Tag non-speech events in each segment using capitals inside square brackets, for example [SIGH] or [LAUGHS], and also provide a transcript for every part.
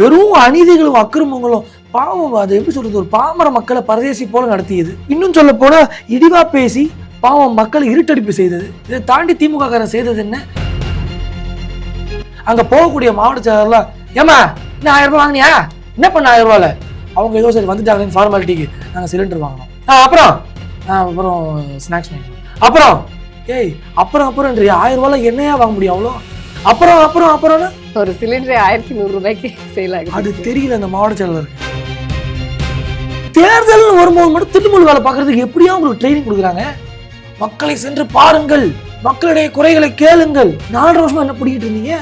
வெறும் அநீதிகளும் அக்கிரமங்களும் பாவம் அது எப்படி சொல்றது ஒரு பாமர மக்களை பரதேசி போல நடத்தியது. இன்னும் சொல்ல போனா இடிவா பேசி பாவம் மக்களை இருட்டடிப்பு செய்தது. இதை தாண்டி திமுக காரன் செய்தது என்ன? அங்க போகக்கூடிய மாவட்ட செயலாளர்லாம் ஏமா இன்னும் ஆயிரம் ரூபாய் வாங்கினியா? என்ன பண்ண ஆயிரம் ரூபாயில? அவங்க ஏதோ சரி வந்துட்டாங்கன்னு ஃபார்மாலிட்டிக்கு நாங்க சிலிண்டர் வாங்கினோம். ஆ அப்புறம்? அப்புறம் ஸ்நாக்ஸ் வாங்கினோம். அப்புறம்? ஏய் அப்புறம் அப்புறம் ஆயிரம் ரூபாயில என்னையா வாங்க முடியும் அவ்வளோ? அப்புறம் அப்புறம் அப்புறம்னா ஒரு சிலிண்டர் ஆயிரத்தி நூறு ரூபாய்க்கு சேல் ஆகுது. அது தெரியல அந்த மாவட்ட செயலருக்கு தேர்தல் வரும்போது மட்டும் தில்லுமுள் வேலை பார்க்கறதுக்கு எப்படியா உங்களுக்கு ட்ரைனிங் கொடுக்குறாங்க. மக்களை சென்று பாருங்கள். மக்களுடைய குறைகளை கேளுங்கள். நாலு வருஷமா என்ன பிடிக்கிட்டு இருந்தீங்க?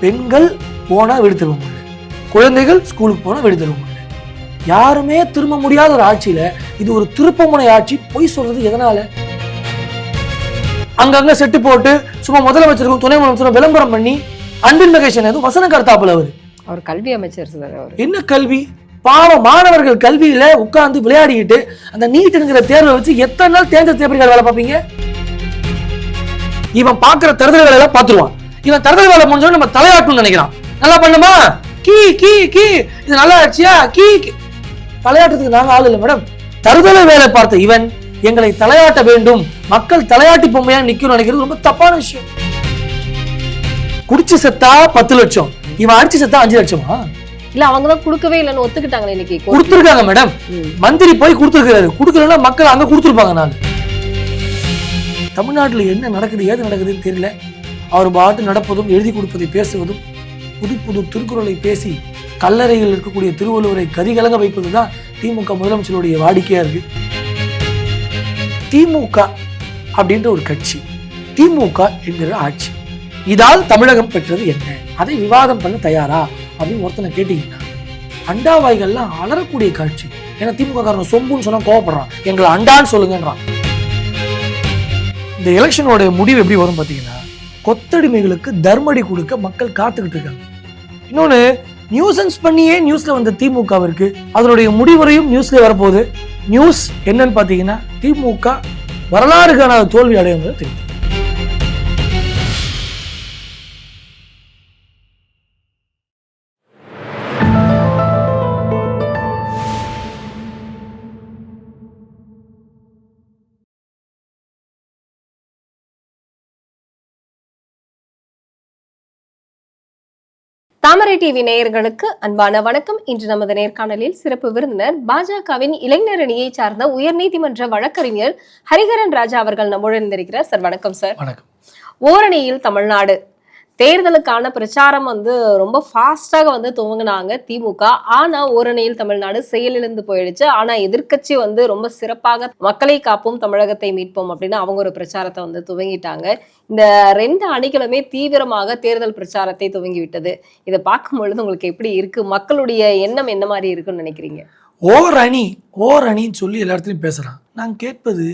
பெண்கள் போனா வீடு முடியல குழந்தைகள் ஸ்கூலுக்கு போனா வீடு யாருமே திரும்ப முடியாத ஒரு ஆட்சியில இது ஒரு திருப்பமுனை ஆட்சி. பொய் சொல்றது எதனால? அங்கங்க செட்டு போட்டு சும்மா முதலமைச்சருக்கும் துணை முதலமைச்சரும் விளம்பரம் பண்ணி அன்பின் மகேஷன் எதுவும் வசனம் கருத்தாப்புல அவரு. அவர் கல்வி அமைச்சர் என்ன கல்வி? பாவம் மாணவர்கள் கல்வியில உட்கார்ந்து விளையாடிக்கிட்டு அந்த நீட்டுங்கிற தேர்வை வச்சு எத்தனை நாள் தேர்ந்த தேர்தல் வேலை பார்ப்பீங்க? இவன் பார்க்கிற தருதல் வேலை எல்லாம் பார்த்துருவான். இவன் தருதல் வேலை முடிஞ்சோன்னு நம்ம தலையாட்டணும்னு நினைக்கிறான். நல்லா பண்ணுமா? கீ கீ கீ. இது நல்லா ஆச்சியா? Key key. தலையாட்டுறதுக்கு நாங்க ஆள் இல்லை மேடம். தருதலை வேலை பார்த்த இவன் எங்களை தலையாட்ட வேண்டும். மக்கள் தலையாட்டி பொம்மையா நிக்கணும் நினைக்கிறது ரொம்ப தப்பான விஷயம். குடிச்சு செத்தா பத்து லட்சம். இவன் அடிச்சு செத்தா அஞ்சு லட்சமா? இல்ல அவங்க தான் கொடுக்கவே இல்லைன்னு ஒத்துக்கிட்டாங்களே இன்னைக்கு. கொடுத்துருக்காங்க மேடம். மந்திரி போய் கொடுத்துருக்காரு கொடுக்கலன்னா மக்கள் அங்க கொடுத்துருப்பாங்க நான் தமிழ்நாட்டுல என்ன நடக்குது ஏது நடக்குதுன்னு தெரியல. அவர் பாட்டு நடப்பதும் எழுதி கொடுப்பதை பேசுவதும் புது புது திருக்குறளை பேசி கல்லறையில் இருக்கக்கூடிய திருவள்ளுவரை கதிகலங்க வைப்பது தான் திமுக முதலமைச்சருடைய வாடிக்கையா இருக்கு. திமுக அப்படின்ற ஒரு கட்சி திமுக என்கிற ஆட்சி. இதால் தமிழகம் பெற்றது என்ன? அதை விவாதம் பண்ண தயாரா? அப்படின்னு ஒருத்தனை கேட்டீங்கன்னா அண்டாவாய்கள்லாம் அலறக்கூடிய காட்சி. ஏன்னா திமுக காரன் சொம்புன்னு சொன்னா கோவப்படுறான். எங்களை அண்டான்னு சொல்லுங்கன்றான். இந்த எலெக்ஷனோட முடிவு எப்படி வரும் பார்த்தீங்கன்னா கொத்தடிமைகளுக்கு தர்மடி கொடுக்க மக்கள் காத்துக்கிட்டு இருக்காங்க. இன்னொன்று நியூசன்ஸ் பண்ணியே நியூஸ்ல வந்த திமுகவிற்கு அதனுடைய முடிவரையும் நியூஸ்ல வரப்போகுது. நியூஸ் என்னன்னு பார்த்தீங்கன்னா திமுக வரலாறு காணாத தோல்வி அடையும் தெரியும். தாமரை டிவி நேயர்களுக்கு அன்பான வணக்கம். இன்று நமது நேர்காணலில் சிறப்பு விருந்தினர் பாஜகவின் இளைஞர் அணியை சார்ந்த உயர்நீதிமன்ற வழக்கறிஞர் ஹரிஹரன் ராஜா அவர்கள் நம்முடன் இருந்திருக்கிறார் சார் வணக்கம் சார். வணக்கம். ஓரணியில் தமிழ்நாடு தேர்தலுக்கான பிரச்சாரம் வந்து ரொம்ப ஃபாஸ்டாக வந்து துவங்கினாங்க திமுக. ஆனா ஓரணியில் தமிழ்நாடு செயலிழந்து போயிடுச்சு. ஆனா எதிர்க்கட்சி வந்து ரொம்ப சிறப்பாக மக்களை காப்போம் தமிழகத்தை மீட்போம் அப்படின்னு அவங்க ஒரு பிரச்சாரத்தை வந்து துவங்கிட்டாங்க. இந்த ரெண்டு அணிகளுமே தீவிரமாக தேர்தல் பிரச்சாரத்தை துவங்கி விட்டது இதை பார்க்கும் பொழுது உங்களுக்கு எப்படி இருக்கு? மக்களுடைய எண்ணம் என்ன மாதிரி இருக்குன்னு நினைக்கிறீங்க? ஓர் அணி ஓர் அணின்னு சொல்லி எல்லா இடத்துலையும் பேசுறான். நான் கேட்பது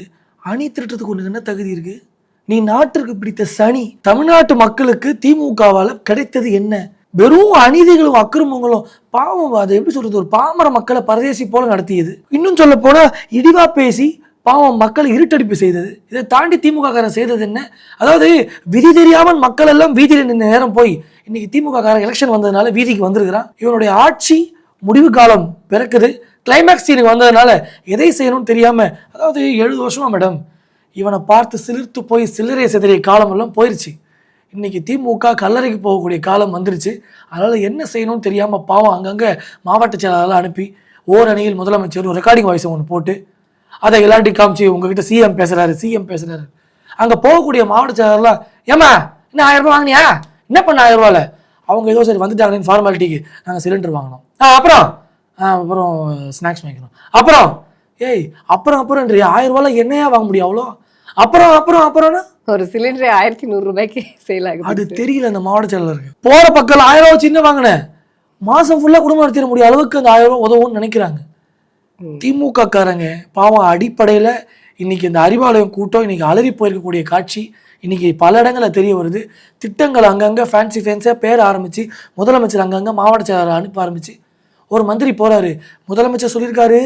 அணி திருட்டத்துக்கு ஒன்று என்ன தகுதி இருக்குது நீ நாட்டிற்கு பிடித்த சனி தமிழ்நாட்டு மக்களுக்கு திமுகவால் கிடைத்தது என்ன? வெறும் அநீதிகளும் அக்கிரமங்களும் பாவம் அதை எப்படி சொல்றது? ஒரு பாமர மக்களை பரதேசி போல நடத்தியது. இன்னும் சொல்ல போனா இடிவா பேசி பாவம் மக்களை இருட்டடிப்பு செய்தது. இதை தாண்டி திமுக காரன் செய்தது என்ன? அதாவது விதி தெரியாமல் மக்கள் எல்லாம் வீதியில் நின்ற நேரம் போய் இன்னைக்கு திமுக காரன் எலெக்ஷன் வந்ததுனால வீதிக்கு வந்திருக்கிறான். இவனுடைய ஆட்சி முடிவு காலம் பிறக்குது. கிளைமேக்ஸ் சீனுக்கு வந்ததுனால எதை செய்யணும்னு தெரியாம அதாவது எழுபது வருஷமா மேடம் இவனை பார்த்து சிலிர்த்து போய் சில்லறை சிதறிய காலமெல்லாம் போயிடுச்சு இன்றைக்கி இன்னைக்கு திமுக கல்லறைக்கு போகக்கூடிய காலம் வந்துருச்சு. அதனால் என்ன செய்யணும்னு தெரியாமல் பாவம் அங்கங்கே மாவட்ட செயலாளர்லாம் அனுப்பி ஓர் அணியில் முதலமைச்சர் ஒரு ரெக்கார்டிங் வாய்ஸ் ஒன்று போட்டு அதை எல்லார்ட்டையும் காமிச்சு உங்ககிட்ட சிஎம் பேசுகிறாரு சிஎம் பேசுகிறாரு அங்கே போகக்கூடிய மாவட்ட செயலாளர்லாம் ஏமா இன்னும் ஆயிரம் வாங்கினியா? என்ன பண்ண ஆயிரம் ரூபாயில? அவங்க ஏதோ சரி வந்துட்டாங்கன்னு ஃபார்மாலிட்டிக்கு நாங்கள் சிலிண்டர் வாங்கினோம். ஆ அப்புறம்? அப்புறம் ஸ்நாக்ஸ் வாங்கிக்கணும். அப்புறம்? ஏய் அப்புறம் அப்புறம் ஆயிரம் ரூபாயில் என்னையா வாங்க முடியும் அவ்வளோ? அப்புறம் அப்புறம் அப்புறம்னா? ஒரு சிலிண்டர் ஆயிரத்தி நூறு ரூபாய்க்கு சேல் அது ஆகுது தெரியல அந்த மாவட்ட செயலருக்கு போற பக்கம் ஆயிரம் ரூபாய் சின்ன வாங்கினேன். மாசம் ஃபுல்லா குடும்பம் நடத்திட முடியும் அளவுக்கு அந்த ஆயிரம் ரூபாய் உதவும்னு நினைக்கிறாங்க. திமுக காரங்க பாவம் அடிப்படையில இன்னைக்கு இந்த அறிவாலயம் கூட்டம் இன்னைக்கு அலறி போயிருக்கக்கூடிய காட்சி இன்னைக்கு பல இடங்கள்ல தெரிய வருது. திட்டங்கள் அங்கங்க ஃபேன்சி ஃபேன்ஸாக பேர ஆரம்பிச்சு முதலமைச்சர் அங்கங்க மாவட்ட செயலாளர் அனுப்ப ஆரம்பிச்சு ஒரு மந்திரி போறாரு. முதலமைச்சர் சொல்லியிருக்காரு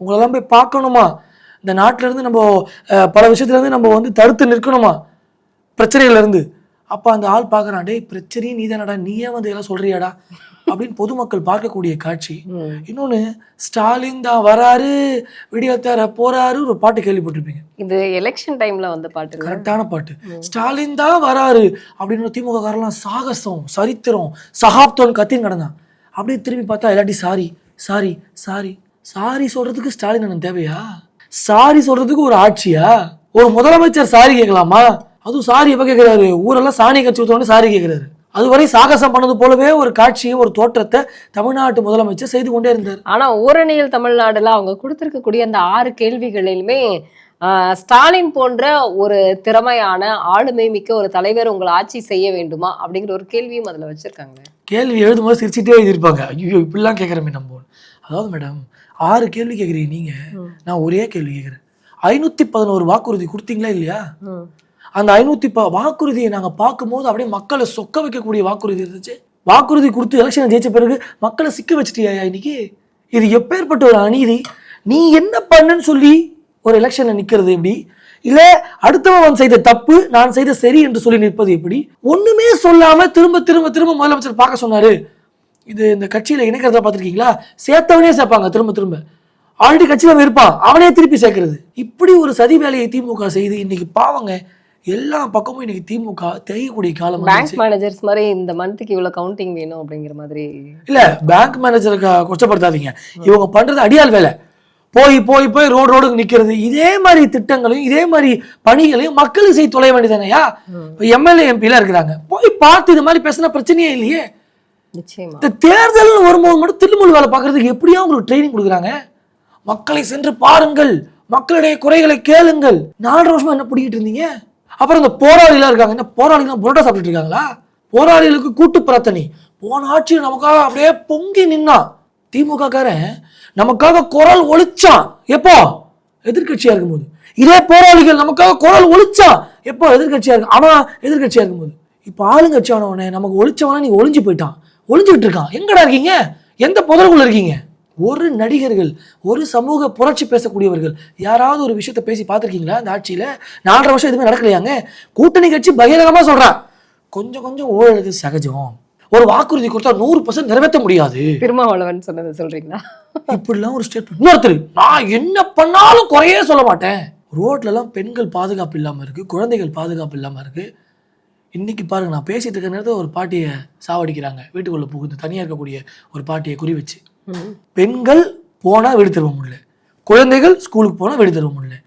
உங்களெல்லாம் போய் பார்க்கணுமா? இந்த நாட்டுல இருந்து நம்ம பல விஷயத்துல இருந்து நம்ம வந்து தடுத்து நிற்கணுமா? பிரச்சனையில இருந்து அப்ப அந்த ஆள் பார்க்கறான் டேய் பிரச்சனையே நீ தானடா நீயே வந்து இதெல்லாம் சொல்றியாடா? அப்படின்னு பொதுமக்கள் பார்க்கக்கூடிய காட்சி. ம். இன்னொன்னு ஸ்டாலின் தான் வராரு விடியத்தார போறாரு ஒரு பாட்டு கேள்விப்பட்டிருப்பீங்க. இது எலெக்ஷன் டைம்ல வந்த பாட்டு? கரெக்டான பாட்டு. ஸ்டாலின் தான் வராரு அப்படின்னு திமுக காரெல்லாம் சாகசம் சரித்திரம் சகாப்தம் கத்தின்னு கிடந்தான் அப்படியே திரும்பி பார்த்தா இல்லாட்டி சாரி சாரி சாரி சாரி சொல்றதுக்கு ஸ்டாலின் அண்ணன் தேவையா? சாரி சொல்றதுக்கு ஒரு ஆட்சியா? ஒரு முதலமைச்சர் சாரி கேட்கலாமா? அதுவும் சாரி எப்ப கேட்கிறாரு? ஊரெல்லாம் சாணி கட்சி ஊத்தோன்னு சாரி கேட்கிறாரு. அதுவரை சாகசம் பண்ணது போலவே ஒரு காட்சியை ஒரு தோற்றத்தை தமிழ்நாட்டு முதலமைச்சர் செய்து கொண்டே இருந்தார். ஆனா ஓரணியில் தமிழ்நாடுல அவங்க கொடுத்திருக்கக்கூடிய அந்த ஆறு கேள்விகளிலுமே ஸ்டாலின் போன்ற ஒரு திறமையான ஆளுமை மிக்க ஒரு தலைவர் உங்களை ஆட்சி செய்ய வேண்டுமா? அப்படிங்கிற ஒரு கேள்வியும் அதுல வச்சிருக்காங்க. கேள்வி எழுதும்போது சிரிச்சுட்டே எழுதியிருப்பாங்க. ஐயோ இப்படிலாம் கேட்குறமே நம்ம அதாவது மேடம் ஆறு கேள்வி கேட்குறீங்க நீங்க. நான் ஒரே கேள்வி கேட்குறேன். ஐநூற்றி பதினோரு வாக்குறுதி கொடுத்தீங்களா இல்லையா. அந்த ஐநூற்றி ப வாக்குறுதியை நாங்கள் பார்க்கும்போது அப்படியே மக்களை சொக்க வைக்கக்கூடிய வாக்குறுதி இருந்துச்சு. வாக்குறுதி கொடுத்து எலெக்ஷன் ஜெயிச்ச பிறகு மக்களை சிக்க வச்சிட்டியா இன்னைக்கு? இது எப்பேற்பட்ட ஒரு அநீதி. நீ என்ன பண்ணுன்னு சொல்லி ஒரு எலெக்ஷன்ல நிக்கிறது எப்படி? இல்ல அடுத்தவன் செய்த தப்பு நான் செய்த சரி என்று சொல்லி நிற்பது எப்படி? ஒண்ணுமே சொல்லாம திரும்ப திரும்ப திரும்ப முதலமைச்சர் பார்க்க சொன்னாரு. இது இந்த கட்சியில இணைக்கிறத பார்த்திருக்கீங்களா? சேர்த்தவனே சேர்ப்பாங்க திரும்ப திரும்ப. ஆல்ரெடி கட்சியில இருப்பான் அவனே திருப்பி சேர்க்கறது. இப்படி ஒரு சதி வேலையை திமுக செய்து இன்னைக்கு பாவங்க எல்லா பக்கமும் இன்னைக்கு திமுக தேயக்கூடிய காலம் பேங்க். மேனேஜர்ஸ் மாதிரி இந்த மந்த்துக்கு இவ்வளவு கவுண்டிங் வேணும் அப்படிங்கிற மாதிரி. இல்ல பேங்க் மேனேஜருக்கு கொச்சப்படுத்தாதீங்க. இவங்க பண்றது அடியாள் வேலை. போய் போய் போய் ரோடு ரோடுக்கு நிக்கிறது. இதே மாதிரி திட்டங்களையும் இதே மாதிரி பணிகளையும் மக்களுக்கு செய்து தொலைய வேண்டியதானயா? எம்எல்ஏ எம்பிலாம் இருக்கிறாங்க. போய் பார்த்து இது மாதிரி பேசினா பிரச்சனையே இல்லையே. இந்த தேர்தல் வரும்போது மட்டும் தில்லுமுல் வேலை பார்க்கறதுக்கு எப்படியா உங்களுக்கு ட்ரைனிங் கொடுக்குறாங்க? மக்களை சென்று பாருங்கள். மக்களுடைய குறைகளை கேளுங்கள். நாலு வருஷமா என்ன பிடிக்கிட்டு இருந்தீங்க? அப்புறம் இந்த போராளிலாம் இருக்காங்க. என்ன போராளிலாம் புரோட்டா சாப்பிட்டுட்டு இருக்காங்களா? போராளிகளுக்கு கூட்டு பிரார்த்தனை. போன ஆட்சி நமக்காக அப்படியே பொங்கி நின்னான் திமுக காரன் நமக்காக குரல் ஒழிச்சான். எப்போ? எதிர்க்கட்சியா இருக்கும்போது. இதே போராளிகள் நமக்காக குரல் ஒழிச்சான். எப்போ? எதிர்க்கட்சியா இருக்கு. அவன் எதிர்க்கட்சியா இருக்கும்போது. இப்போ ஆளுங்கட்சி ஆனவனே நமக்கு ஒழிச்சவனா நீ ஒளிஞ்சு போயிட்டான். ஒளிஞ்சுக்கிட்டு இருக்கான். எங்கடா இருக்கீங்க? எந்த புதருக்குள்ள இருக்கீங்க? ஒரு நடிகர்கள் ஒரு சமூக புரட்சி பேசக்கூடியவர்கள் யாராவது ஒரு விஷயத்தை பேசி பார்த்துருக்கீங்களா இந்த ஆட்சியில? நாலரை வருஷம் எதுவுமே நடக்கலையாங்க? கூட்டணி கட்சி பகிரங்கமா சொல்றான் கொஞ்சம் கொஞ்சம் ஊழலுக்கு சகஜம். ஒரு வாக்குறுதி கொடுத்தா நூறு பர்சன்ட் நிறைவேற்ற முடியாது. திருமாவளவன் சொன்னதை சொல்றீங்களா? இப்படிலாம் ஒரு ஸ்டேட்மெண்ட் இன்னொருத்தர் நான் என்ன பண்ணாலும் குறையே சொல்ல மாட்டேன். ரோட்லலாம் பெண்கள் பாதுகாப்பு இல்லாமல் இருக்கு குழந்தைகள் பாதுகாப்பு இல்லாமல் இருக்கு. இன்னைக்கு பாருங்க நான் பேசிட்டு இருக்க நேரத்தில் ஒரு பாட்டியை சாவடிக்கிறாங்க. வீட்டுக்குள்ள புகுந்து தனியாக இருக்கக்கூடிய ஒரு பாட்டியை குறி வச்சு. பெண்கள் போனால் வீடு திரும்ப முடியல. குழந்தைகள் ஸ்கூலுக்கு போனால் வீடு திரும்ப முடியல.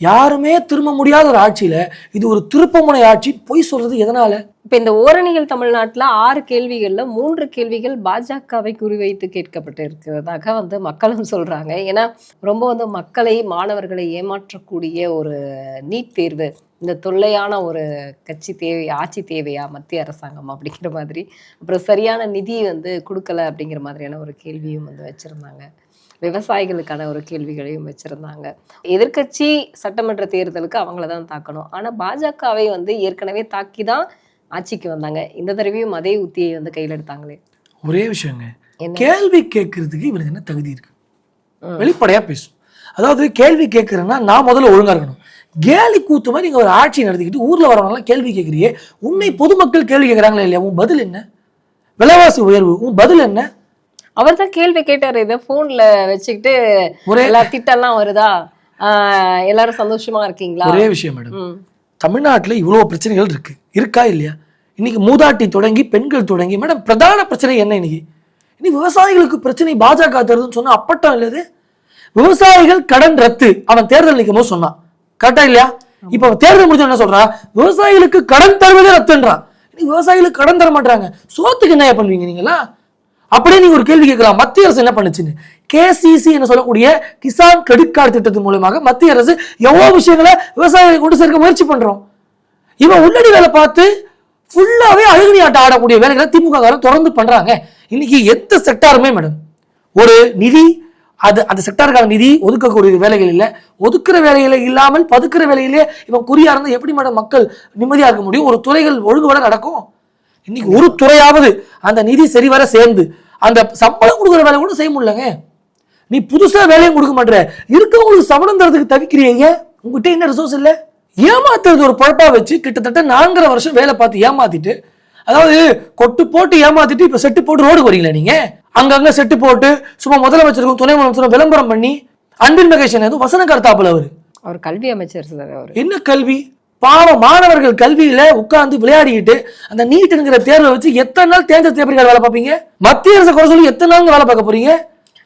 யாருமே திரும்ப முடியாத ஒரு ஆட்சியில இது ஒரு திருப்பமுனை ஆட்சி. பொய் சொல்றது எதனால? இப்ப இந்த ஓரணிகள் தமிழ்நாட்டில் ஆறு கேள்விகள்ல மூன்று கேள்விகள் பாஜகவை குறிவைத்து கேட்கப்பட்டு இருக்கிறதாக வந்து மக்களும் சொல்றாங்க. ஏன்னா ரொம்ப வந்து மக்களை மாணவர்களை ஏமாற்றக்கூடிய ஒரு நீட் தேர்வு இந்த தொல்லையான ஒரு கட்சி தேவை ஆட்சி தேவையா மத்திய அரசாங்கம் அப்படிங்கிற மாதிரி. அப்புறம் சரியான நிதி வந்து கொடுக்கல அப்படிங்கிற மாதிரியான ஒரு கேள்வியும் வந்து வச்சிருந்தாங்க. விவசாயிகளுக்கான ஒரு கேள்விகளையும் வச்சிருந்தாங்க. எதிர்க்கட்சி சட்டமன்ற தேர்தலுக்கு அவங்கள தான் தாக்கணும். ஆனா பாஜகவை வந்து ஏற்கனவே தாக்கி தான் ஆட்சிக்கு வந்தாங்க. இந்த தடவையும் அதே உத்தியை வந்து கையில் எடுத்தாங்களே. ஒரே விஷயங்க? கேள்வி கேட்கறதுக்கு இவனுக்கு என்ன தகுதி இருக்கு? ம். வெளிப்படையா பேசும். அதாவது கேள்வி கேட்கறேன்னா நான் முதல்ல ஒழுங்கா இருக்கணும். கேலி கூத்து மாதிரி நீங்க ஒரு ஆட்சி நடத்திக்கிட்டு ஊர்ல வரவங்கலாம் கேள்வி கேட்கறியே உன்னை பொதுமக்கள் கேள்வி கேட்கறாங்களா இல்லையா? உன் பதில் என்ன? விலைவாசி உயர்வு உன் பதில் என்ன? அவர் தான் கேள்வி கேட்டாரு இதை போன்ல வச்சுக்கிட்டு எல்லா திட்டம்லாம் வருதா? எல்லாரும் சந்தோஷமா இருக்கீங்களா? ஒரே விஷயம் மேடம். தமிழ்நாட்டுல இவ்வளவு பிரச்சனைகள் இருக்கு. இருக்கா இல்லையா? இன்னைக்கு மூதாட்டி தொடங்கி பெண்கள் தொடங்கி மேடம் பிரதான பிரச்சனை என்ன இன்னைக்கு? இன்னைக்கு விவசாயிகளுக்கு பிரச்சனை பாஜக தருதுன்னு சொன்னா அப்பட்டம் இல்லது விவசாயிகள் கடன் ரத்து. அவன் தேர்தல் நிற்கும் போது சொன்னான். கரெக்டா இல்லையா? இப்ப அவன் தேர்தல் முடிஞ்ச என்ன சொல்றான் விவசாயிகளுக்கு கடன் தருவதே ரத்துன்றான். இன்னைக்கு விவசாயிகளுக்கு கடன் தர மாட்டாங்க சோத்துக்கு என்ன பண்ணுவீங்க நீங்களா அப்படியே நீங்க ஒரு கேள்வி கேட்கலாம். மத்திய அரசு என்ன பண்ணுச்சுன்னு? கேசிசி என்று சொல்லக்கூடிய கிசான் கிரெடிட் கார்டு திட்டத்தின் மூலமாக மத்திய அரசு எவ்வளோ விஷயங்களை விவசாயிகளை கொண்டு சேர்க்க முயற்சி பண்றோம். இவன் உள்ளடி வேலை பார்த்து ஃபுல்லாவே அழுகுனி ஆட்டம் ஆடக்கூடிய வேலைகளை திமுக தொடர்ந்து பண்றாங்க. இன்னைக்கு எந்த செக்டாருமே மேடம் ஒரு நிதி அது அந்த செக்டாருக்கான நிதி ஒதுக்கக்கூடிய வேலைகள் இல்லை. ஒதுக்குற வேலைகளை இல்லாமல் பதுக்குற வேலையிலே இவன் குறியா இருந்தால் எப்படி மேடம் மக்கள் நிம்மதியாக இருக்க முடியும்? ஒரு துறைகள் ஒழுங்கு நடக்கும்? இன்னைக்கு ஒரு துறையாவது அந்த நிதி சரிவர சேர்ந்து அந்த சம்பளம் கொடுக்குற வேலை கூட செய்ய முடியலங்க. நீ புதுசா வேலையும் கொடுக்க மாட்டேற. இருக்கவங்களுக்கு சம்பளம் தரதுக்கு தவிக்கிறீங்க. உங்ககிட்ட என்ன ரிசோர்ஸ் இல்லை. ஏமாத்துறது ஒரு பொழப்பா வச்சு கிட்டத்தட்ட நான்கரை வருஷம் வேலை பார்த்து ஏமாத்திட்டு அதாவது கொட்டு போட்டு ஏமாத்திட்டு இப்ப செட்டு போட்டு ரோடு வரீங்களா நீங்க? அங்கங்க செட்டு போட்டு சும்மா முதலமைச்சருக்கும் துணை முதலமைச்சரும் விளம்பரம் பண்ணி அன்பின் மகேஷன் எதுவும் வசன கருத்தாப்புல அவரு. அவர் கல்வி அமைச்சர் சார் அவர். என்ன கல்வி? பாவம் மாணவர்கள் கல்வியில உட்கார்ந்து விளையாடிக்கிட்டு அந்த நீட்டுங்கிற தேர்வை வச்சு எத்தனை நாள் தேர்ந்த தேர்தல் வேலை பார்ப்பீங்க? மத்திய அரசு குறை சொல்லி எத்தனை நாள் வேலை பார்க்க போறீங்க?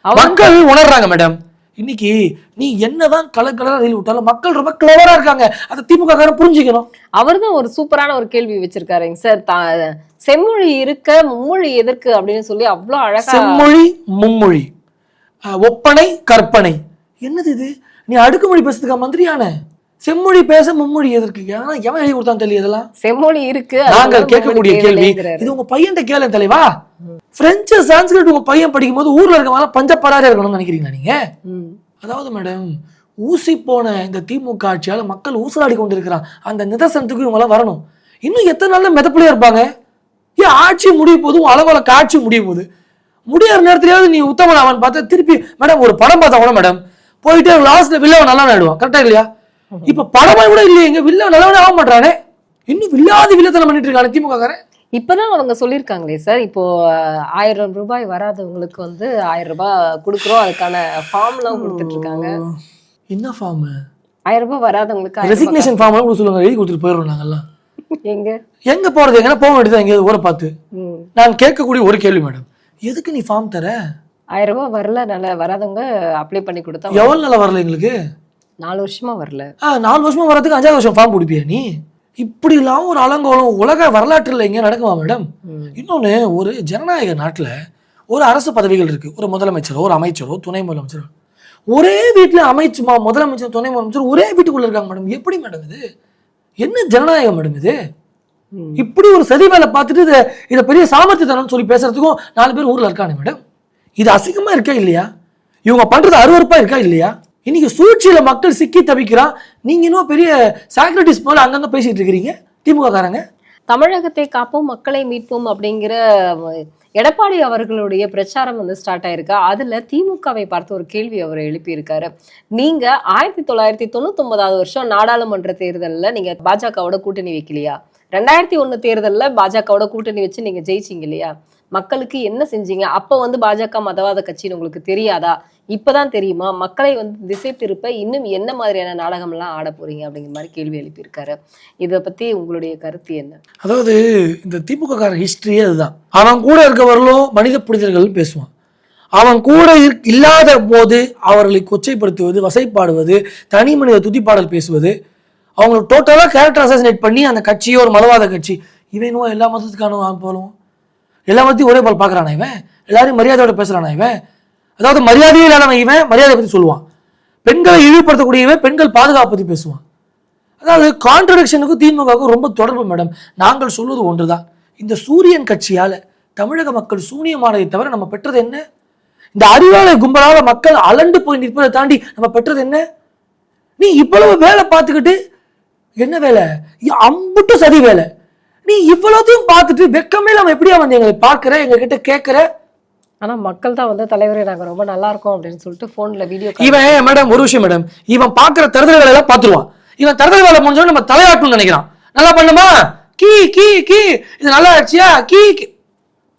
மக்கள் உணர்றாங்க மேடம் இன்னைக்கு நீ என்னதான் கலர் கலரா ரயில் விட்டாலும் மக்கள் ரொம்ப கிளவரா இருக்காங்க. அதை திமுக காரன் புரிஞ்சுக்கணும். அவர் தான் ஒரு சூப்பரான ஒரு கேள்வி வச்சிருக்காருங்க சார் தா- செம்மொழி இருக்க மும்மொழி எதற்கு அப்படின்னு சொல்லி அவ்வளவு அழகா செம்மொழி மும்மொழி. ஒப்பனை கற்பனை. என்னது இது? நீ அடுக்குமொழி பேசுறதுக்கா மந்திரியான? செம்மொழி பேச மும்மொழி எதற்கு? ஆனா எவன் எழுதி கொடுத்தான் தெரியல இதெல்லாம்? செம்மொழி இருக்கு. நாங்கள் கேட்கக்கூடிய கேள்வி. இது உங்க பையன் கேளு தலைவா. பிரெஞ்சு சான்ஸ்கிரிட் உங்க பையன் படிக்கும் போது ஊர்ல இருக்கவங்க பஞ்சப்படாரே இருக்கணும்னு நினைக்கிறீங்களா நீங்க. அதாவது மேடம் ஊசி போன இந்த திமுக ஆட்சியால மக்கள் ஊசலாடி கொண்டிருக்கிறான் அந்த நிதர்சனத்துக்கு இவங்க எல்லாம் வரணும். இன்னும் எத்தனை நாள்ல மிதப்புலயே இருப்பாங்க? ஏன் ஆட்சி முடிய போதும் அளவுல காட்சி முடிய போகுது முடியாத நேரத்திலேயாவது நீ உத்தமன் அவன் பார்த்தா திருப்பி மேடம் ஒரு படம் பார்த்தா கூட மேடம் போயிட்டு லாஸ்ட்ல வில்லவன் நல்லா ஆயிடுவான் கரெக்டா இல்லையா? இப்ப படமா கூட இல்லையே இங்க வில்லவன் நல்லவனே ஆக மாட்டானே இன்னும் வில்லாதி வில்லத்தனம் பண்ணிட்டு இருக்கானே திமுக இப்பதான் அவங்க சொல்லியிருக்காங்களே சார். இப்போ ஆயிரம் ரூபாய் வராதவங்களுக்கு வந்து ஆயிரம் ரூபாய் கொடுக்குறோம். அதுக்கான ஃபார்ம் எல்லாம் கொடுத்துட்டு இருக்காங்க என்ன ஃபார்ம் ஆயிரம் ரூபாய் வராதவங்களுக்கு ரெசிக்னேஷன் ஃபார்ம் எல்லாம் சொல்லுவாங்க. எழுதி கொடுத்துட்டு போயிடுறோம் நாங்கெல்லாம். [LAUGHS] எங்க? எங்க போறது? எங்கன்னா போக வேண்டியது எங்கேயாவது ஊரை பார்த்து. நான் கேட்கக்கூடிய ஒரு கேள்வி மேடம். எதுக்கு நீ ஃபார்ம் தர? ஆயிரம் ரூபாய் வரல நல்ல வராதவங்க அப்ளை பண்ணி கொடுத்தா எவ்வளவு நாளா வரல எங்களுக்கு? நாலு வருஷமா வரல. ஆ, நாலு வருஷமா வரதுக்கு அஞ்சாவது வருஷம் ஃபார்ம் கொடுப்பியா நீ? இப்படி எல்லாம் ஒரு அலங்கோலம் உலக வரலாற்றுல எங்க நடக்குமா மேடம் ம். இன்னொன்னு ஒரு ஜனநாயக நாட்டுல ஒரு அரசு பதவிகள் இருக்கு. ஒரு முதலமைச்சரோ ஒரு அமைச்சரோ துணை முதலமைச்சரோ. ஒரே வீட்டுல அமைச்சு முதலமைச்சர் துணை முதலமைச்சர் ஒரே வீட்டுக்குள்ள இருக்காங்க மேடம் எப்படி மேடம் இது? என்ன ஜனநாயகம் மேடம் இது. இப்படி ஒரு சதி வேலை பார்த்துட்டு இதை இதை பெரிய சாமர்த்தியத்தனம் சொல்லி பேசுறதுக்கும் நாலு பேர் ஊர்ல இருக்கானே மேடம் இது அசிங்கமா இருக்கா இல்லையா? இவங்க பண்றது அருவருப்பா இருக்கா இல்லையா? இன்னைக்கு சூழ்ச்சியில் மக்கள் சிக்கி தவிக்கிறான். நீங்க இன்னும் பெரிய சாக்ரட்டிஸ் போல அங்கங்க பேசிட்டு இருக்கிறீங்க? திமுக காரங்க. தமிழகத்தை காப்போம் மக்களை மீட்போம் அப்படிங்கிற எடப்பாடி அவர்களுடைய பிரச்சாரம் வந்து ஸ்டார்ட் ஆயிருக்கா. அதுல திமுகவை பார்த்து ஒரு கேள்வி அவர் எழுப்பியிருக்காரு. நீங்க ஆயிரத்தி தொள்ளாயிரத்தி தொண்ணூத்தொன்பதாவது வருஷம் நாடாளுமன்ற தேர்தலில் நீங்க பாஜகவோட கூட்டணி வைக்கலையா? ரெண்டாயிரத்தி ஒன்று தேர்தலில் பாஜகவோட கூட்டணி வச்சு நீங்க ஜெயிச்சிங்க இல்லையா? மக்களுக்கு என்ன செஞ்சீங்க? அப்போ வந்து பாஜக மதவாத கட்சின்னு உங்களுக்கு தெரியாதா? இப்பதான் தெரியுமா மக்களை வந்து திசை திருப்ப இன்னும் என்ன மாதிரியான நாடகம்லாம் ஆட போறீங்க அப்படிங்கிற மாதிரி கேள்வி எழுப்பியிருக்காரு. இதை பத்தி உங்களுடைய கருத்து என்ன? அதாவது இந்த திமுக கார ஹிஸ்டரியே அதுதான். அவன் கூட இருக்கவர்களும் மனித புனிதர்கள் பேசுவான். அவன் கூட இல்லாத போது அவர்களை கொச்சைப்படுத்துவது வசைப்பாடுவது தனி மனித துதிப்பாடல் பேசுவது அவங்க டோட்டலாக கேரக்டர் அசாசினேட் பண்ணி அந்த கட்சியோ ஒரு மதவாத கட்சி. இவன் எல்லா மதத்துக்கான போலும். எல்லா மதத்தையும் ஒரே போல் பார்க்கறானா இவன்? எல்லாரையும் மரியாதையோட பேசுகிறானா இவன்? அதாவது மரியாதையே இல்லாதவன் இவன் மரியாதை பற்றி சொல்லுவான். பெண்களை இழிவுபடுத்தக்கூடியவன் பெண்கள் பாதுகாப்பு பற்றி பேசுவான். அதாவது கான்ட்ரடிக்ஷனுக்கும் திமுகவுக்கும் ரொம்ப தொடர்பு மேடம் நாங்கள் சொல்வது ஒன்றுதான். இந்த சூரியன் கட்சியால் தமிழக மக்கள் சூனியமானதை தவிர நம்ம பெற்றது என்ன? இந்த அறிவாளை கும்பலால மக்கள் அலண்டு போய் நிற்பதை தாண்டி நம்ம பெற்றது என்ன? நீ இவ்வளவு வேலை பார்த்துக்கிட்டு என்ன வேலை? இ- அம்புட்டு சதி வேலை. நீ இவ்வளோத்தையும் பார்த்துட்டு வெக்கமே நம்ம எப்படியா வந்து எங்களை பார்க்குற எங்ககிட்ட கேட்குற? ஆனா மக்கள் தான் வந்து தலைவரே நாங்க ரொம்ப நல்லா இருக்கோம் அப்படின்னு சொல்லிட்டு ஃபோனில் வீடியோ இவன் மேடம் ஒரு விஷயம் மேடம் இவன் பார்க்குற தருதல் வேலை எல்லாம் பார்த்துருவான். இவன் தருதல் வேலை முடிஞ்சோட நம்ம தலையாட்டணும்னு நினைக்கிறான். நல்லா பண்ணுமா? கீ கீ கீ. இது நல்லா ஆச்சியா கீ கீ.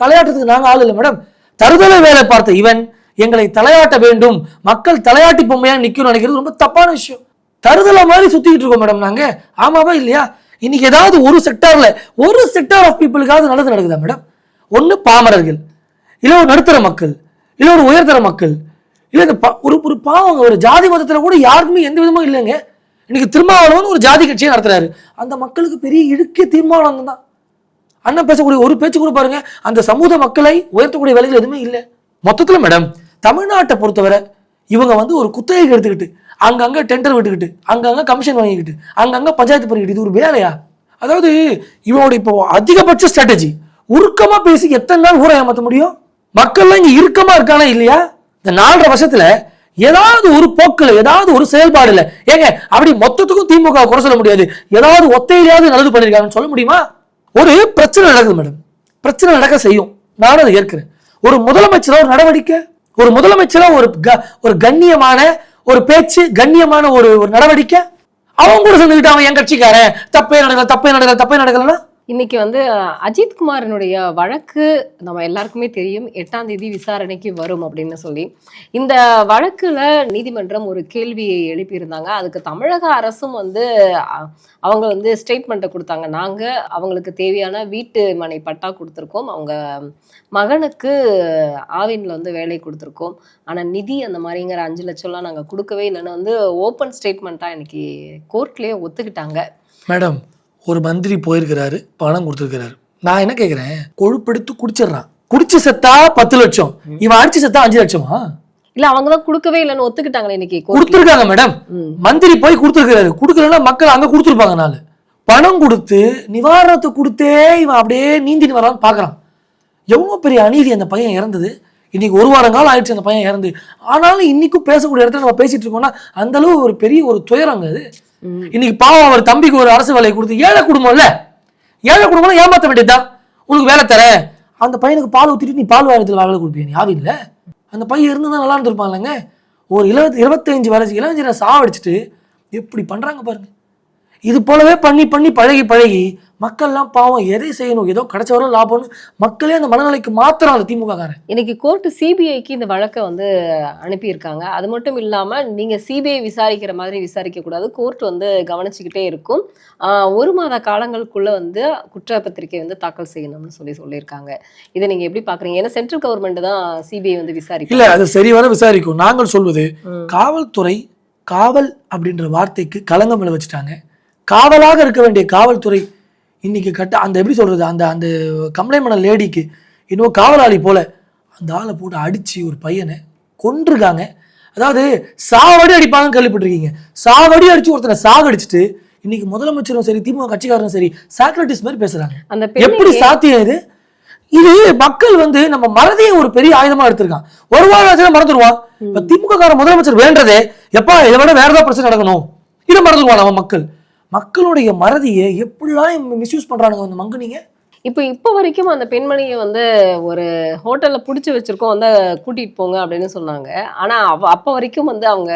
தலையாட்டுறதுக்கு நாங்க ஆள் இல்லை மேடம் தருதலை வேலை பார்த்த இவன் எங்களை தலையாட்ட வேண்டும். மக்கள் தலையாட்டி பொம்மையா நிக்கணும்னு நினைக்கிறது ரொம்ப தப்பான விஷயம். தருதலை மாதிரி சுற்றிக்கிட்டு இருக்கோம் மேடம் நாங்க. ஆமாவா இல்லையா? இன்னைக்கு ஏதாவது ஒரு செக்டார்ல ஒரு செக்டார் ஆஃப் பீப்புளுக்காவது நல்லது நடக்குதா மேடம் ஒன்று பாமரர்கள். இல்லை ஒரு நடுத்தர மக்கள் இல்லை ஒரு உயர்தர மக்கள் இல்லை இந்த ஒரு ஒரு பாவங்க ஒரு ஜாதி மதத்தில் கூட யாருக்குமே எந்த விதமும் இல்லைங்க. இன்னைக்கு திருமாவளவன் ஒரு ஜாதி கட்சியை நடத்துறாரு. அந்த மக்களுக்கு பெரிய இடுக்கே தீர்மானம் தான். அண்ணன் பேசக்கூடிய ஒரு பேச்சு கூட பாருங்க அந்த சமூக மக்களை உயர்த்தக்கூடிய வேலைகள் எதுவுமே இல்லை. மொத்தத்தில் மேடம் தமிழ்நாட்டை பொறுத்தவரை இவங்க வந்து ஒரு குத்தகை எடுத்துக்கிட்டு அங்கங்கே டெண்டர் விட்டுக்கிட்டு அங்கங்கே கமிஷன் வாங்கிக்கிட்டு அங்கங்கே பஞ்சாயத்து பண்ணிக்கிட்டு இது ஒரு வேலையா? அதாவது இவனோட இப்போ அதிகபட்ச ஸ்ட்ராட்டஜி உருக்கமாக பேசி எத்தனை நாள் ஊரை ஏமாற்ற முடியும்? மக்கள்லாம் இங்கே இறுக்கமாக இருக்கானா இல்லையா? இந்த நாலரை வருஷத்தில் ஏதாவது ஒரு போக்கில் ஏதாவது ஒரு செயல்பாடுல ஏங்க அப்படி மொத்தத்துக்கும் திமுக குறை சொல்ல முடியாது. ஏதாவது ஒத்தையிலையாவது நல்லது பண்ணியிருக்காங்கன்னு சொல்ல முடியுமா? ஒரு பிரச்சனை நடக்குது மேடம். பிரச்சனை நடக்க செய்யும். நானும் அதை ஏற்கிறேன். ஒரு முதலமைச்சராக ஒரு நடவடிக்கை? ஒரு முதலமைச்சராக ஒரு க- ஒரு கண்ணியமான ஒரு பேச்சு கண்ணியமான ஒரு ஒரு நடவடிக்கை? அவன் கூட சேர்ந்துக்கிட்டு அவன் என் கட்சிக்காரன். தப்பே நடக்கல தப்பே நடக்கல தப்பே நடக்கலன்னா? இன்னைக்கு வந்து அஜித்குமாரினுடைய அஜித் குமாரனுடைய வழக்கு நம்ம எல்லாருக்குமே தெரியும். எட்டாம் தேதி விசாரணைக்கு வரும் அப்படின்னு சொல்லி. இந்த வழக்குல நீதிமன்றம் ஒரு கேள்வியை எழுப்பியிருந்தாங்க. அதுக்கு தமிழக அரசும் வந்து அவங்க வந்து ஸ்டேட்மெண்ட்டை கொடுத்தாங்க. நாங்க அவங்களுக்கு தேவையான வீட்டு மனை பட்டா கொடுத்துருக்கோம். அவங்க மகனுக்கு ஆவின்ல வந்து வேலை கொடுத்துருக்கோம். ஆனா நிதி அந்த மாதிரிங்கிற அஞ்சு லட்சம்லாம் நாங்க கொடுக்கவே இல்லைன்னு வந்து ஓப்பன் ஸ்டேட்மெண்ட்டா இன்னைக்கு கோர்ட்லயே ஒத்துக்கிட்டாங்க. மேடம் ஒரு மந்திரி போயிருக்கிறாரு பணம் கொடுத்துருக்கிறாரு. நான் என்ன கேக்குறேன்? கொழுப்பெடுத்து குடிச்சிடுறான். குடிச்சு செத்தா பத்து லட்சம். இவன் அடிச்சு செத்தா அஞ்சு லட்சமா? இல்ல அவங்க தான் கொடுக்கவே இல்லைன்னு ஒத்துக்கிட்டாங்களே இன்னைக்கு கொடுத்துருக்காங்க மேடம். மந்திரி போய் கொடுத்துருக்காரு கொடுக்கலன்னா மக்கள் அங்க கொடுத்துருப்பாங்க நாலு. பணம் கொடுத்து நிவாரணத்தை கொடுத்தே இவன் அப்படியே நீந்தின்னு வரான்னு பாக்குறான். எவ்வளவு பெரிய அநீதி அந்த பையன் இறந்தது. இன்னைக்கு ஒரு வாரம் காலம் ஆயிடுச்சு அந்த பையன் இறந்து. ஆனாலும் இன்னைக்கும் பேசக்கூடிய இடத்துல நம்ம பேசிட்டு இருக்கோம்னா அந்த அளவு ஒரு பெரிய ஒரு துயரங்க அது. இன்னைக்கு பாவம் அவர் தம்பிக்கு ஒரு அரசு வேலையை கொடுத்து ஏழை குடும்பம்ல? ஏழை குடும்பம் ஏமாத்த வேண்டியதுதான். உனக்கு வேலை தரேன். அந்த பையனுக்கு பால் ஊத்திட்டு நீ பால் வாரத்தில் வேலை கொடுப்பியா? நீ ஆவில்ல. அந்த பையன் இருந்தால் நல்லா இருந்திருப்பான்லங்க. ஒரு இருபத்தி இருபத்தஞ்சு வயசு இளைஞரை சாவடிச்சிட்டு எப்படி பண்றாங்க பாருங்க. இது போலவே பண்ணி பண்ணி பழகி பழகி மக்கள்லாம் பாவம் எதை செய்யணும்? ஏதோ கிடைச்ச வரும் லாபம்னு மக்களே அந்த மனநிலைக்கு மாத்திரம் அந்த திமுக காரன் இன்னைக்கு கோர்ட் சிபிஐக்கு இந்த வழக்கை வந்து அனுப்பியிருக்காங்க. அது மட்டும் இல்லாம நீங்க சிபிஐ விசாரிக்கிற மாதிரி விசாரிக்க கூடாது. கோர்ட் வந்து கவனிச்சுக்கிட்டே இருக்கும். ஒரு மாத காலங்களுக்குள்ள வந்து குற்றப்பத்திரிக்கை வந்து தாக்கல் செய்யணும்னு சொல்லி சொல்லியிருக்காங்க. இதை நீங்க எப்படி பாக்குறீங்க? ஏன்னா சென்ட்ரல் கவர்மெண்ட் தான் சிபிஐ வந்து விசாரிக்கும். இல்ல அது சரிவர விசாரிக்கும். நாங்கள் சொல்வது. காவல்துறை காவல் அப்படின்ற வார்த்தைக்கு களங்கம் விளை வச்சுட்டாங்க காவலாக இருக்க வேண்டிய காவல்துறை இன்னைக்கு கட்ட அந்த எப்படி சொல்றது அந்த அந்த கம்ப்ளைண்ட் பண்ண லேடிக்கு இன்னும் காவலாளி போல அந்த ஆளை போட்டு அடிச்சு ஒரு பையனை கொன்றுருக்காங்க. அதாவது சாவடி அடிப்பாங்கன்னு கேள்விப்பட்டிருக்கீங்க. சாவடி அடிச்சு ஒருத்தனை சாகடிச்சிட்டு இன்னைக்கு முதலமைச்சரும் சரி திமுக கட்சிக்காரரும் சரி சாக்ரட்டிஸ் மாதிரி பேசுறாங்க. எப்படி சாத்தியம் இது? இது மக்கள் வந்து நம்ம மறதியை ஒரு பெரிய ஆயுதமா எடுத்திருக்கான் ஒரு வாரம் மறந்துடுவான் இப்ப திமுக கார முதலமைச்சர் வேண்டதே எப்பா இதை விட வேற ஏதாவது பிரச்சனை நடக்கணும்? இதை மறந்துடுவான் நம்ம மக்கள்? மக்களுடைய மறதியை எப்படிலாம் மிஸ்யூஸ் பண்ணுறானுங்க அந்த மங்குனிங்க? இப்போ இப்போ வரைக்கும் அந்த பெண்மணியை வந்து ஒரு ஹோட்டலில் பிடிச்சி வச்சிருக்கோம் வந்து கூட்டிகிட்டு போங்க அப்படின்னு சொன்னாங்க. ஆனால் அவ அப்போ வரைக்கும் வந்து அவங்க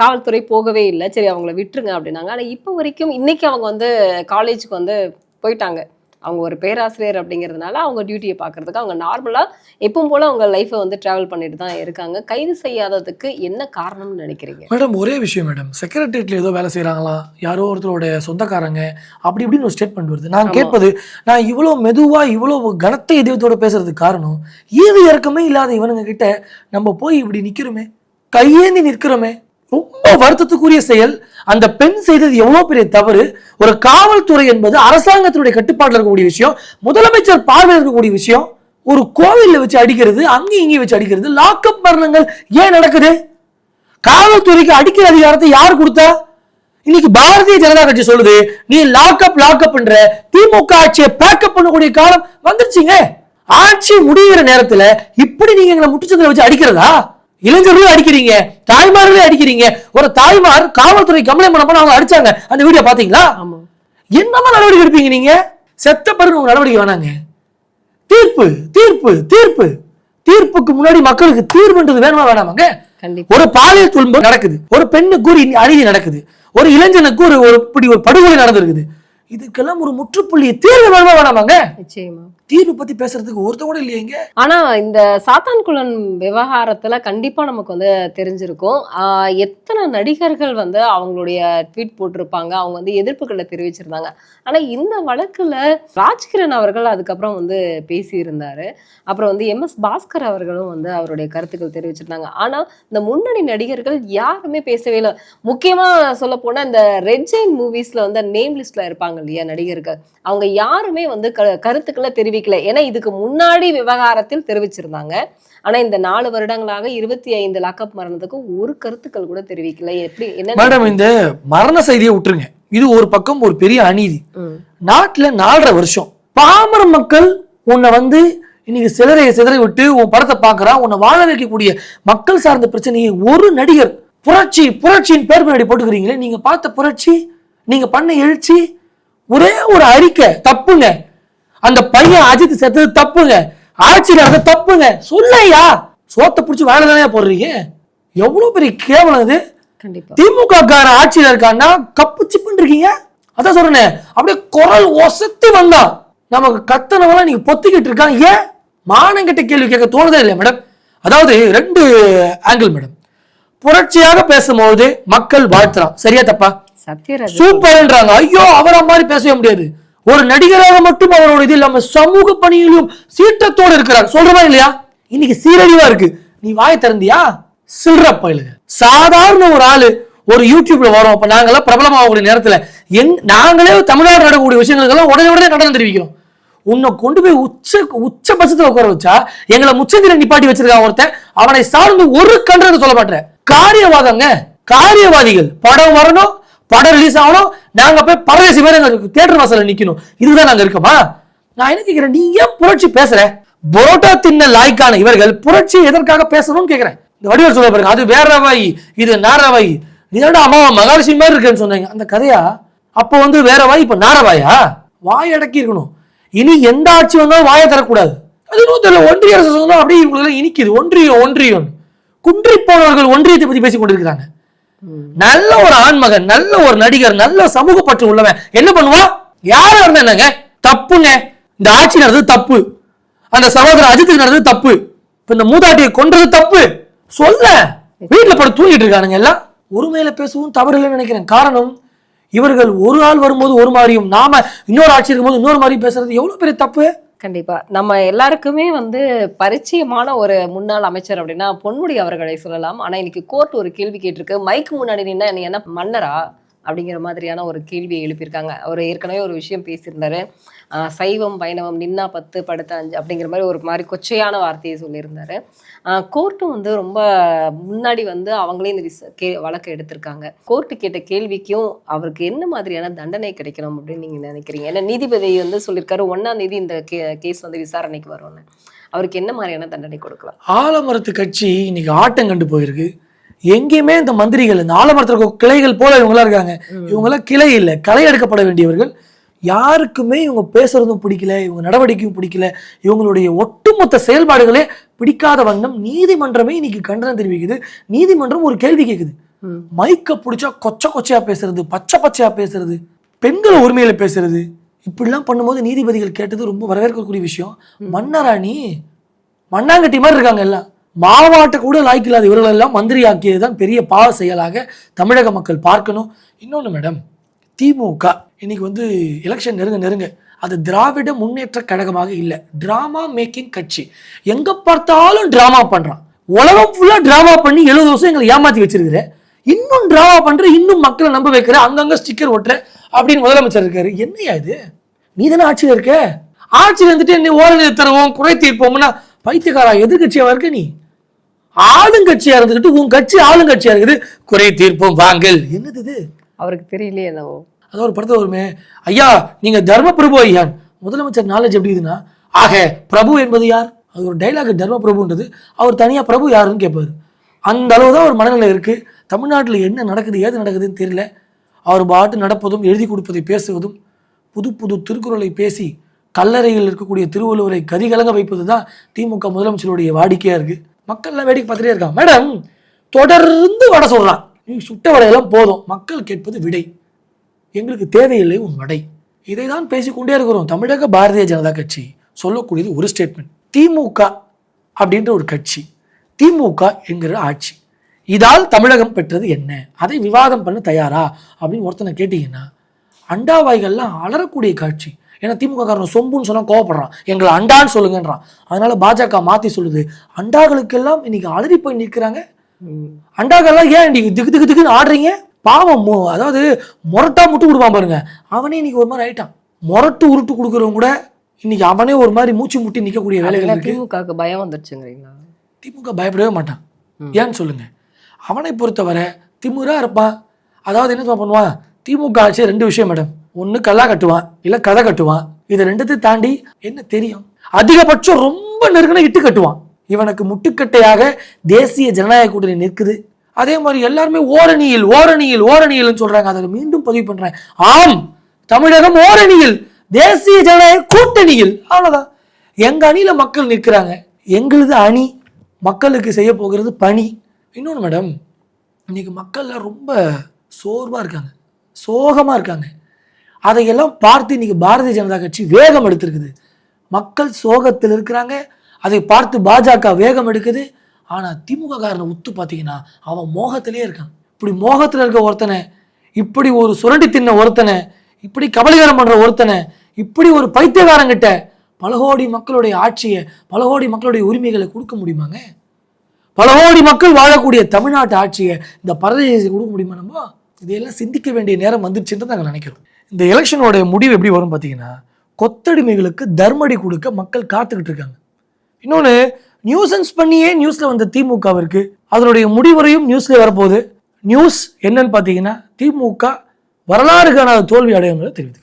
காவல்துறை போகவே இல்லை. சரி அவங்கள விட்டுருங்க அப்படின்னாங்க. ஆனால் இப்போ வரைக்கும் இன்னைக்கு அவங்க வந்து காலேஜுக்கு வந்து போயிட்டாங்க. அவங்க ஒரு பேராசிரியர் அப்படிங்கிறதுனால அவங்க டியூட்டியை பார்க்கறதுக்கு அவங்க நார்மலா எப்பவும் போல அவங்க லைஃப்பை வந்து டிராவல் பண்ணிட்டு தான் இருக்காங்க. கைது செய்யாததுக்கு என்ன காரணம்னு நினைக்கிறீங்க? மேடம் ஒரே விஷயம் மேடம். செக்ரட்டரியேட்ல ஏதோ வேலை செய்றாங்களா? யாரோ ஒருத்தரோட சொந்தக்காரங்க. அப்படி இப்படின்னு ஒரு ஸ்டேட்மெண்ட் வருது. நான். கேட்பது நான் இவ்வளவு மெதுவா இவ்வளவு கனத்த இதயத்தோட பேசுறதுக்கு காரணம் ஈவு இறக்கமே இல்லாத இவனுங்க கிட்ட நம்ம போய் இப்படி நிக்கிறோமே? கையேந்தி நிற்கிறோமே? ரொம்ப வருத்தத்துக்குரிய செயல். அந்த பெண் செய்தது எவ்வளவு பெரிய தவறு. ஒரு காவல்துறை என்பது அரசாங்கத்தினுடைய கட்டுப்பாட்டில் இருக்கக்கூடிய விஷயம். முதலமைச்சர் பார்வையில் இருக்கக்கூடிய விஷயம். ஒரு கோவிலில் வச்சு அடிக்கிறது அங்கேயும் இங்கேயும் வச்சு அடிக்கிறது லாக்அப் மரணங்கள் ஏன் நடக்குது? காவல்துறைக்கு அடிக்கிற அதிகாரத்தை யார் கொடுத்தா? இன்னைக்கு பாரதிய ஜனதா கட்சி சொல்லுது நீ லாக்அப் லாக்அப்ன்ற திமுக ஆட்சியை பேக்கப் பண்ணக்கூடிய காலம் வந்துருச்சுங்க. ஆட்சி முடிகிற நேரத்துல இப்படி நீங்க எங்களை முட்டுச்சந்திர வச்சு அடிக்கிறதா? இளைஞர்களும் அடிக்கிறீங்க தாய்மார்களே அடிக்கிறீங்க. ஒரு தாய்மார் காவல்துறை கம்ப்ளைண்ட் பண்ண அவங்க அடிச்சாங்க. அந்த வீடியோ பாத்தீங்களா என்னமா நடவடிக்கை எடுப்பீங்க நீங்க? செத்த பிறகு உங்க நடவடிக்கை வேணாங்க. தீர்ப்பு தீர்ப்பு தீர்ப்பு. தீர்ப்புக்கு முன்னாடி மக்களுக்கு தீர்வுன்றது வேணுமா வேணாமாங்க? ஒரு பாலியல் துன்பம் நடக்குது. ஒரு பெண்ணுக்கு ஒரு அநீதி நடக்குது. ஒரு இளைஞனுக்கு ஒரு ஒரு இப்படி ஒரு படுகொலை நடந்திருக்குது. இதுக்கெல்லாம் ஒரு முற்றுப்புள்ளி தீர்வு வேணுமா வேணாமாங்க? நிச்சயமா. தீர்வு பத்தி பேசுறதுக்கு ஒருத்த கூட இல்லையேங்க ஆனா இந்த சாத்தான்குளம் விவகாரத்துல கண்டிப்பா நமக்கு வந்து தெரிஞ்சிருக்கும். எத்தனை நடிகர்கள் வந்து அவங்களுடைய ட்வீட் போட்டிருப்பாங்க அவங்க வந்து எதிர்ப்புகளை தெரிவிச்சிருந்தாங்க. ஆனா இந்த வழக்குல ராஜ்கிரண் அவர்கள் அதுக்கப்புறம் வந்து பேசியிருந்தாரு. அப்புறம் வந்து எம் எஸ் பாஸ்கர் அவர்களும் வந்து அவருடைய கருத்துக்கள் தெரிவிச்சிருந்தாங்க. ஆனா இந்த முன்னணி நடிகர்கள் யாருமே பேசவே இல்லை. முக்கியமா சொல்ல போனா இந்த ரெட் ஜெயின் மூவிஸ்ல வந்து நேம் லிஸ்ட்ல இருப்பாங்க இல்லையா நடிகர்கள். அவங்க யாருமே வந்து க- கருத்துக்களை தெரிவிக்கல. ஏன்னா இதுக்கு முன்னாடி விவகாரத்தில் தெரிவிச்சிருந்தாங்க. ஆனா இந்த நாலு வருடங்களாக இருபத்தி ஐந்து லாக்அப் மரணத்துக்கு ஒரு கருத்துக்கள் கூட தெரிவிக்கல. எப்படி என்ன மேடம் இந்த மரண செய்தியை விட்டுருங்க. இது ஒரு பக்கம் ஒரு பெரிய அநீதி. நாட்டுல நாலரை வருஷம். பாமர மக்கள் உன்னை வந்து இன்னைக்கு சிலரை சிதறை விட்டு உன் படத்தை பார்க்கறான் உன்னை வாழ வைக்கக்கூடிய மக்கள் சார்ந்த பிரச்சனையை ஒரு நடிகர் புரட்சி புரட்சியின் பேர் பின்னாடி போட்டுக்கிறீங்களே நீங்க பார்த்த புரட்சி நீங்க பண்ண எழுச்சி ஒரே ஒரு அறிக்கை தப்புங்க. அந்த பையன் அஜித் செத்தது தப்புங்க. ஆட்சியில் அது தப்புங்க. சொல்லையா? சோத்தை பிடிச்சி வேலை தானே போடுறீங்க? எவ்வளவு பெரிய கேவலம் இது. திமுக கார ஆட்சியில இருக்கான்னா கப்பு சிப்புன்னு இருக்கீங்க. அதான் சொல்றேனே. அப்படியே குரல் ஒசத்தி வந்தா. நமக்கு கத்தனவெல்லாம் நீங்க பொத்திக்கிட்டு இருக்கான் ஏன்? மானங்கிட்ட கேள்வி கேட்க தோணுதே இல்லை மேடம்? அதாவது ரெண்டு ஆங்கிள் மேடம். புரட்சியாக பேசும்போது மக்கள் வாழ்த்துறான் சரியா தப்பா? சத்யராஜ் சூப்பர்ன்றாங்க. ஐயோ அவர மாதிரி பேசவே முடியாது. ஒரு நடிகராக மட்டும் அவரோட இது இல்லாம சமூக பணியிலும் சீற்றத்தோடு இருக்கிறார். சொல்றதா இல்லையா? இன்னைக்கு சீரழிவா இருக்கு. நீ வாய் திறந்தியா? சில்ற பயிலுங்க சாதாரண ஒரு ஆளு ஒரு யூடியூப்ல வரோம். அப்ப நாங்கெல்லாம் பிரபலமாகக்கூடிய நேரத்துல எங் நாங்களே தமிழ்நாடு நடக்கக்கூடிய விஷயங்களுக்கெல்லாம் உடனே உடனே கண்டனம் தெரிவிக்கிறோம். உன்னை கொண்டு போய் உச்ச உச்ச பட்சத்துல உட்கார வச்சா எங்களை முச்சந்திர நிப்பாட்டி வச்சிருக்கான் ஒருத்தன் அவனை சார்ந்து ஒரு கண்டனத்தை சொல்ல மாட்டேன் காரியவாதங்க. காரியவாதிகள். படம் வரணும் படம் ரிலீஸ் ஆகணும். நாங்க போய் பரதேசி பேர் தேட்டர் வாசல நிக்கணும். இதுதான் நாங்க இருக்கோமா? நான் என்ன கேட்குறேன் நீ ஏன் புரட்சி பேசுற? பரோட்டா தின்ன லாய்க்கான இவர்கள் புரட்சி எதற்காக பேசணும்னு கேட்குறேன் இந்த வடிவர் சொல்ல பாருங்க அது வேற வாய் இது நாரவாய் இதோட அம்மா மகாலட்சுமி மாதிரி இருக்குன்னு சொன்னாங்க. அந்த கதையா? அப்போ வந்து வேற வாய் இப்போ நாரவாயா வாய் அடக்கி இருக்கணும். இனி எந்த ஆட்சி வந்தாலும் வாயை தரக்கூடாது அது தெரியல ஒன்றிய அரசு சொன்னா அப்படியே இவங்களுக்கு இனிக்குது. ஒன்றியம் ஒன்றியம் குன்றி போனவர்கள் ஒன்றியத்தை பற்றி பேசிக் கொண்டிருக்கிறாங்க. நல்ல ஒரு ஆண்மகன் நல்ல ஒரு நடிகர் நல்ல சமூக பற்று உள்ளவன். என்ன பண்ணுவான்? யாரா இருந்தா என்னங்க? தப்புங்க. இந்த ஆட்சி நடந்தது தப்பு. அந்த சகோதரர் அஜித்துக்கு நடந்தது தப்பு. இப்ப இந்த மூதாட்டியை கொன்றது தப்பு. சொல்ல. வீட்டுல படம் தூங்கிட்டு இருக்கானுங்க எல்லாம். ஒருமையில பேசவும் தவறு இல்லைன்னு நினைக்கிறேன். காரணம் இவர்கள் ஒரு ஆள் வரும்போது ஒரு மாதிரியும். நாம இன்னொரு ஆட்சி இருக்கும்போது இன்னொரு மாதிரியும் பேசுறது எவ்வளவு பெரிய தப்பு? கண்டிப்பா. நம்ம எல்லாருக்குமே வந்து பரிச்சயமான ஒரு முன்னாள் அமைச்சர் அப்படின்னா பொன்முடி அவர்களை சொல்லலாம். ஆனா இன்னைக்கு கோர்ட் ஒரு கேள்வி கேட்டிருக்கு. மைக் முன்னாடி நின்னா நீ என்ன மன்னரா? அப்படிங்கிற மாதிரியான ஒரு கேள்வியை எழுப்பியிருக்காங்க. அவர் ஏற்கனவே ஒரு விஷயம் பேசியிருந்தாரு. சைவம் வைணவம் நின்னா பத்து படுத்த அஞ்சு அப்படிங்கிற மாதிரி ஒரு மாதிரி கொச்சையான வார்த்தையை சொல்லியிருந்தாரு. கோர்ட்டும் வந்து ரொம்ப முன்னாடி வந்து அவங்களே இந்த விச கே வழக்கை எடுத்திருக்காங்க. கோர்ட்டு கேட்ட கேள்விக்கும் அவருக்கு என்ன மாதிரியான தண்டனை கிடைக்கணும் அப்படின்னு நீங்கள் நினைக்கிறீங்க? ஏன்னா நீதிபதி வந்து சொல்லியிருக்காரு ஒன்றாம் தேதி இந்த கே கேஸ் வந்து விசாரணைக்கு வரும்னு. அவருக்கு என்ன மாதிரியான தண்டனை கொடுக்கலாம்? ஆலமரத்து கட்சி இன்னைக்கு ஆட்டம் கண்டு போயிருக்கு. எங்கேயுமே இந்த மந்திரிகள் இந்த ஆலமரத்துல கிளைகள் போல இவங்களாம் இருக்காங்க. இவங்கெல்லாம் கிளை இல்லை களை எடுக்கப்பட வேண்டியவர்கள். யாருக்குமே இவங்க பேசுறதும் பிடிக்கல இவங்க நடவடிக்கையும் பிடிக்கல. இவங்களுடைய ஒட்டுமொத்த செயல்பாடுகளே பிடிக்காத வண்ணம் நீதிமன்றமே இன்னைக்கு கண்டனம் தெரிவிக்குது. நீதிமன்றம் ஒரு கேள்வி கேட்குது மைக்க பிடிச்சா கொச்ச கொச்சையா பேசுறது பச்சை பச்சையா பேசுறது பெண்கள் உரிமையில பேசுறது. இப்படிலாம் பண்ணும்போது நீதிபதிகள் கேட்டது ரொம்ப வரவேற்கக்கூடிய விஷயம். மன்னராணி மண்ணாங்கட்டி மாதிரி இருக்காங்க எல்லாம். மாவாட்ட கூட லாய்க்கில்லாத இவர்கள் எல்லாம் மந்திரி ஆக்கியதுதான் பெரிய பாவ செயலாக தமிழக மக்கள் பார்க்கணும். இன்னொன்று மேடம் திமுக இன்னைக்கு வந்து எலெக்ஷன் நெருங்க நெருங்க அது திராவிட முன்னேற்ற கழகமாக இல்லை. டிராமா மேக்கிங் கட்சி. எங்கே பார்த்தாலும் டிராமா பண்ணுறான் உலகம் ஃபுல்லாக டிராமா பண்ணி எழுபது வருஷம் எங்களை ஏமாற்றி வச்சிருக்கிற. இன்னும் டிராமா பண்ணுற இன்னும் மக்களை நம்ப வைக்கிற அங்கங்கே ஸ்டிக்கர் ஒட்டுற அப்படின்னு முதலமைச்சர் இருக்காரு. என்னையா இது? நீ தானே ஆட்சியில் இருக்க? ஆட்சியில் இருந்துட்டு என்ன ஓரநிலை தருவோம் குறை தீர்ப்போம்னா பைத்தியக்காரா எதிர்கட்சியாக இருக்க நீ? ஆளுங்கட்சியா இருந்துகிட்டு உன் கட்சி ஆளுங்கட்சியா இருக்குது. குறை தீர்ப்போம் வாங்கல். என்னது இது? அவருக்கு தெரியலையே என்னவோ அது ஒரு படத்துல வருமே. ஐயா நீங்க தர்ம பிரபு ஐயான். முதலமைச்சர் நாலேஜ் எப்படி இதுன்னா ஆக பிரபு என்பது யார்? அது ஒரு டைலாக் தர்ம பிரபுன்றது அவர் தனியா பிரபு யாருன்னு கேட்பாரு அந்த அளவு தான் ஒரு மனநிலை இருக்கு. தமிழ்நாட்டில் என்ன நடக்குது ஏது நடக்குதுன்னு தெரியல. அவர் பாட்டு நடப்பதும் எழுதி கொடுப்பதை பேசுவதும் புது புது திருக்குறளை பேசி கல்லறையில் இருக்கக்கூடிய திருவள்ளுவரை கதிகலங்க வைப்பது தான் திமுக முதலமைச்சருடைய வாடிக்கையா இருக்கு. மக்கள்லாம் வேடிக்கை பார்த்துட்டே இருக்காங்க. மேடம் தொடர்ந்து வடை சொல்றான். நீ சுட்ட வடையெல்லாம் போதும். மக்கள் கேட்பது விடை. எங்களுக்கு தேவையில்லை உன் வடை. இதை தான் பேசிக்கொண்டே இருக்கிறோம். தமிழக பாரதிய ஜனதா கட்சி சொல்லக்கூடியது ஒரு ஸ்டேட்மெண்ட் திமுக அப்படின்ற ஒரு கட்சி. திமுக என்கிற ஆட்சி. இதால் தமிழகம் பெற்றது என்ன? அதை விவாதம் பண்ண தயாரா? அப்படின்னு ஒருத்தனை கேட்டீங்கன்னா அண்டாவாய்கள்லாம் அலறக்கூடிய காட்சி. ஏன்னா திமுக காரன் சொம்புன்னு சொன்னா கோவப்படுறான். எங்களை அண்டான்னு சொல்லுங்கன்றான். அதனால பாஜக மாத்தி சொல்லுது. அண்டாக்களுக்கெல்லாம் இன்னைக்கு அலறி போய் நிற்கிறாங்க அண்டாக்கெல்லாம் ஏன் இன்னைக்கு திக்கு திக்கு திக்குன்னு ஆடுறீங்க? பாவம் மு- அதாவது முரட்டா முட்டு கொடுப்பான் பாருங்க. அவனே இன்னைக்கு ஒரு மாதிரி ஆயிட்டான். முரட்டு உருட்டு கொடுக்குறவங்க கூட இன்னைக்கு அவனே ஒரு மாதிரி மூச்சு முட்டி நிற்கக்கூடிய வேலைகள் திமுகவுக்கு பயம் வந்துருச்சுங்கிறீங்களா? திமுக பயப்படவே மாட்டான். ஏன்னு சொல்லுங்க. அவனை பொறுத்தவரை திமுறா இருப்பான். அதாவது என்ன பண்ணுவான்? திமுக ஆட்சி ரெண்டு விஷயம் மேடம். ஒன்று கல்லா கட்டுவான் இல்லை கதை கட்டுவான். இதை ரெண்டுத்தையும் தாண்டி என்ன தெரியும்? அதிகபட்சம் ரொம்ப நெருங்கின இட்டு கட்டுவான். இவனுக்கு முட்டுக்கட்டையாக தேசிய ஜனநாயக கூட்டணி நிற்குது. அதே மாதிரி எல்லாருமே ஓரணியில் ஓரணியில் ஓரணியில் சொல்றாங்க. அதில் மீண்டும் பதிவு பண்றேன். ஆம் தமிழகம் ஓரணியில் தேசிய ஜனநாயக கூட்டணியில். அவ்வளோதான் எங்க அணியில் மக்கள் நிற்கிறாங்க. எங்களது அணி மக்களுக்கு செய்ய போகிறது பணி. இன்னொன்று மேடம் இன்னைக்கு மக்கள்லாம் ரொம்ப சோர்வாக இருக்காங்க. சோகமாக இருக்காங்க. அதையெல்லாம் பார்த்து இன்னைக்கு பாரதிய ஜனதா கட்சி வேகம் எடுத்திருக்குது. மக்கள் சோகத்தில் இருக்கிறாங்க. அதை பார்த்து பாஜக வேகம் எடுக்குது. ஆனால் திமுக காரனை உத்து பார்த்தீங்கன்னா அவன் மோகத்திலே இருக்கான். இப்படி மோகத்தில் இருக்க ஒருத்தனை இப்படி ஒரு சுரண்டி தின்ன ஒருத்தனை இப்படி கபலீகரம் பண்ணுற ஒருத்தனை இப்படி ஒரு பைத்தியகாரங்கிட்ட பல கோடி மக்களுடைய ஆட்சியை பல கோடி மக்களுடைய உரிமைகளை கொடுக்க முடியுமாங்க? பல கோடி மக்கள் வாழக்கூடிய தமிழ்நாட்டு ஆட்சியை இந்த பரதேசி கொடுக்க முடியுமா நம்ம? இதையெல்லாம் சிந்திக்க வேண்டிய நேரம் வந்துருச்சுன்னு நாங்கள் நினைக்கிறோம். இந்த எலெக்ஷனோடைய முடிவு எப்படி வரும் பார்த்தீங்கன்னா கொத்தடிமைகளுக்கு தர்மடி கொடுக்க மக்கள் காத்துக்கிட்டு இருக்காங்க. இன்னொன்று நியூசன்ஸ் பண்ணியே நியூஸில் வந்த திமுகவிற்கு அதனுடைய முடிவரையும் நியூஸில் வரப்போகுது. நியூஸ் என்னன்னு பார்த்தீங்கன்னா திமுக வரலாறு காணாத தோல்வி அடையுங்கிறத தெரிவித்து